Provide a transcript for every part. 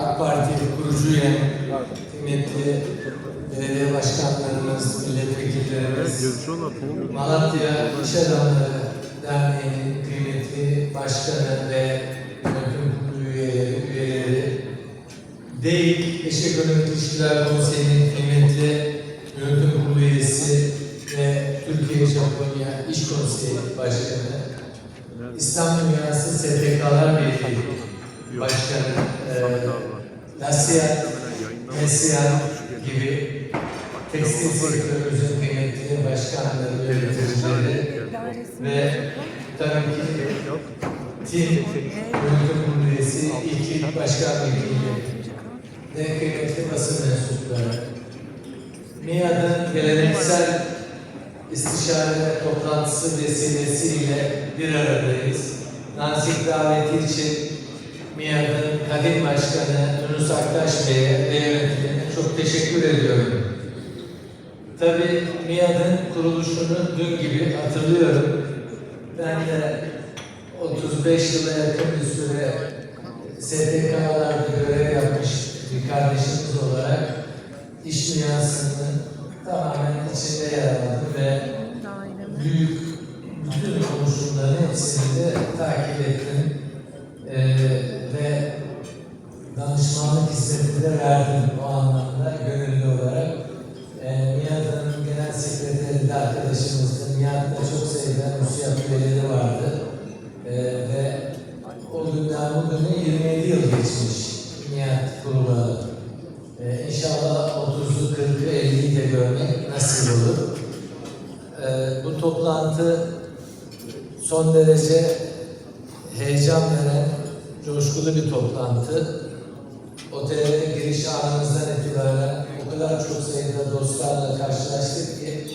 AK Parti kurucu üyem, kıymetli belediye başkanlarımız, milletvekillerimiz. Malatya İş Adamları Derneği'nin kıymetli başkanı ve yönetim üyeleri, üyeleri, DEİK İş Ekonomik İlişkiler Konseyi'nin kıymetli yönetim kurulu üyesi ve Türkiye-Japonya İş Konseyi Başkanı, İslam Dünyası STK'lar Birliği Başkanı, e, Lasya, Mesya gibi tekstil sektörümüzün kıymetli başkanları, yöneticileri ve tabii ki TİM Yönetim üyesi ilk başkan vekili ve kıymetli basın mensupları. MİAD'ın geleneksel istişare toplantısı vesilesiyle bir aradayız. Nazik daveti için MİAD'ın kadim başkanı Yunus Aktaş Bey'e ve yönetimine çok teşekkür ediyorum. Tabii MİAD'ın kuruluşunu dün gibi hatırlıyorum. Ben de 35 yıla yakın bir süre STK'larda görev yapmış bir kardeşimiz olarak iş dünyasının tamamen içinde yer aldım ve büyük bütün oluşumların hepsini de takip ettim. Ee, ve danışmanlık hizmeti de verdim o anlamda gönüllü olarak. Ee, Nihat'ın genel sekreteri de arkadaşımızdı. Nihat'ta çok sayıda müsiyat üyeleri vardı. Günden bugüne 27 yıl geçmiş Nihat kurulalı. Ee, inşallah 30'u, 40'ı, 50'yi de görmek nasip olur. Ee, bu toplantı son derece heyecan veren, coşkulu bir toplantı. Otele giriş anımızdan itibaren o kadar çok sayıda dostlarla karşılaştık ki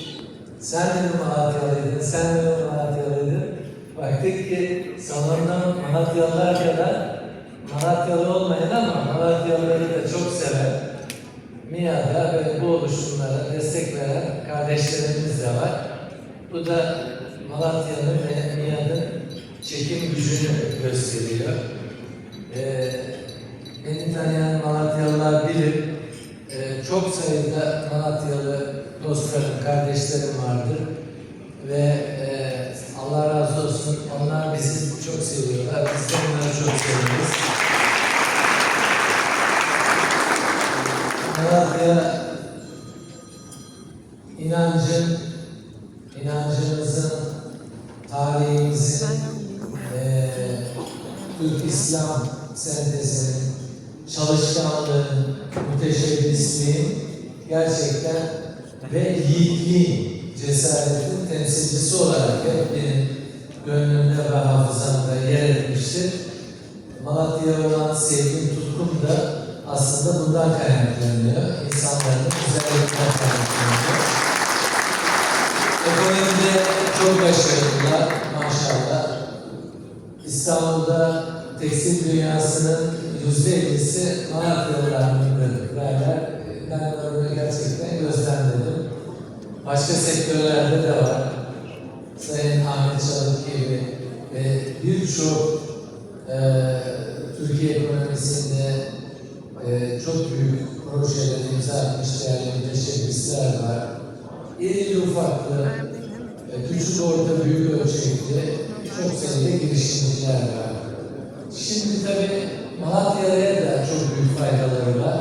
sen de mi Malatyalıydın, sen mi Malatyalıydın? Baktık ki salonda Malatyalılar kadar Malatyalı olmayan ama Malatyalıları da çok seven MİA'da ve bu oluşumlara destek veren kardeşlerimiz de var. Bu da Malatya'nın ve MİA'nın çekim gücünü gösteriyor. Ee, beni tanıyan Malatyalılar bilir. Ee, çok sayıda Malatyalı dostlarım, kardeşlerim vardır. Ve İslam sentezinin, çalışkanlığın, müteşebbisliğin gerçekten ve yiğitliğin, cesaretin temsilcisi olarak hep benim gönlümde ve hafızamda yer etmiştir. Malatya'ya olan sevgim, tutkum da aslında bundan kaynaklanıyor. İnsanların güzelliğinden kaynaklanıyor. Ekonomide çok başarılılar maşallah. İstanbul'da tekstil dünyasının yüzde ellisi Malatyalılarındır derler. Ben bunu gerçekten gözlemledim. Başka sektörlerde de var. Sayın Ahmet Çalık gibi ve birçok eee Türkiye ekonomisinde eee, çok büyük projeler imza atmış değerli müteşebbisler var. İrili ufaklı, e, küçük orta büyük ölçekli çok sayıda girişimciler var. Şimdi tabii Malatya'ya da çok büyük faydaları var.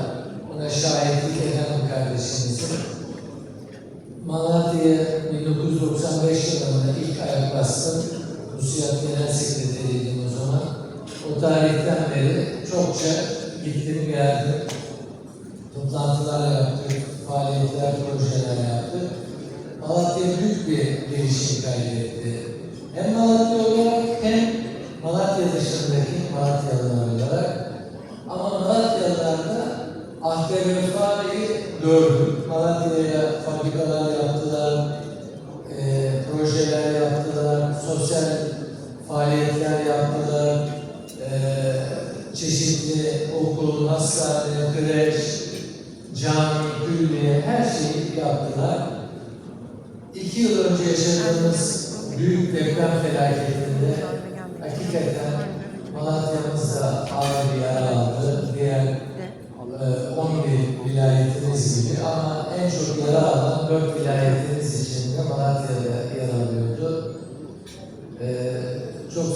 Buna şahitlik eden kardeşimizin. Malatya'ya 1995 yılında ilk ayak bastım. Rusya Genel Sekreteriydim o zaman. O tarihten beri çokça gittim geldim. Toplantılar yaptık, faaliyetler, projeler yaptık. Malatya büyük bir gelişim kaydetti. Hem Malatya olarak hem Malatya dışındaki Malatyalılar olarak. Ama Malatyalılar da ahde vefayi gördüm. Malatya'ya fabrikalar yaptılar, eee, projeler yaptılar, sosyal faaliyetler yaptılar, eee, çeşitli okul, hastane, kreş, cami, külliye her şeyi yaptılar. İki yıl önce yaşadığımız büyük deprem felaketinde hakikaten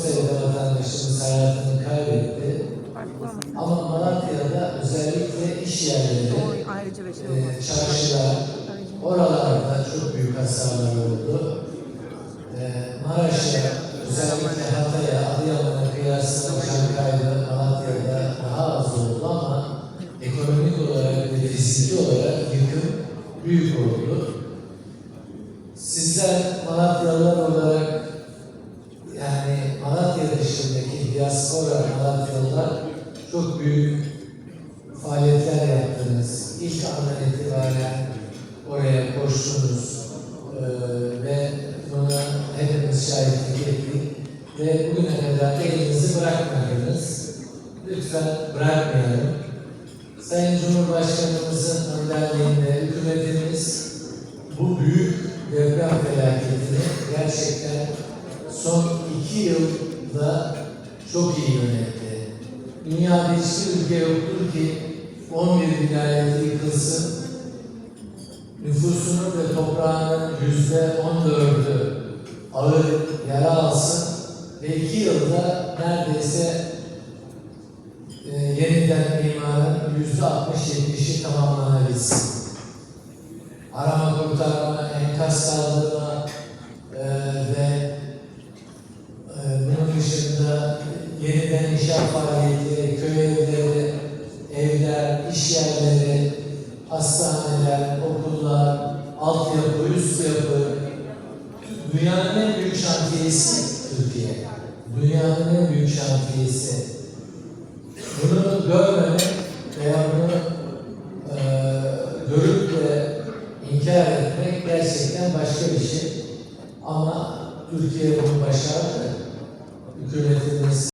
Kayseri'de vatandaşımız hayatını kaybetti. Ama Malatya'da özellikle iş yerleri, e, çarşılar, oralarda çok büyük hasarlar oldu. E, Maraş'a, özellikle Hatay'a, Adıyaman'a kıyasla Çankaya'da, Malatya'da daha az oldu ama ekonomik olarak ve fiziki olarak yıkım büyük oldu. Sizler Malatyalılar olarak diaspora Malatyalılar çok büyük faaliyetler yaptınız. İlk andan itibaren oraya koştunuz Ee, ve buna hepimiz şahitlik ettik ve bugüne kadar elinizi bırakmadınız. Lütfen bırakmayalım. Sayın Cumhurbaşkanımızın önderliğinde hükümetimiz bu büyük deprem felaketini gerçekten son iki yılda çok iyi yönetti. Dünyada hiçbir ülke yoktur ki 11 vilayeti yıkılsın, nüfusunu ve toprağının yüzde 14'ü ağır yara alsın ve iki yılda neredeyse e, yeniden imarın yüzde 60-70'i tamamlanabilsin. İş yerleri, hastaneler, okullar, altyapı, üst yapı, dünyanın en büyük şantiyesi Türkiye. Dünyanın en büyük şantiyesi. Bunu görmemek veya bunu eee görüp de inkar etmek gerçekten başka bir şey. Ama Türkiye bunu başardı. Hükümetimiz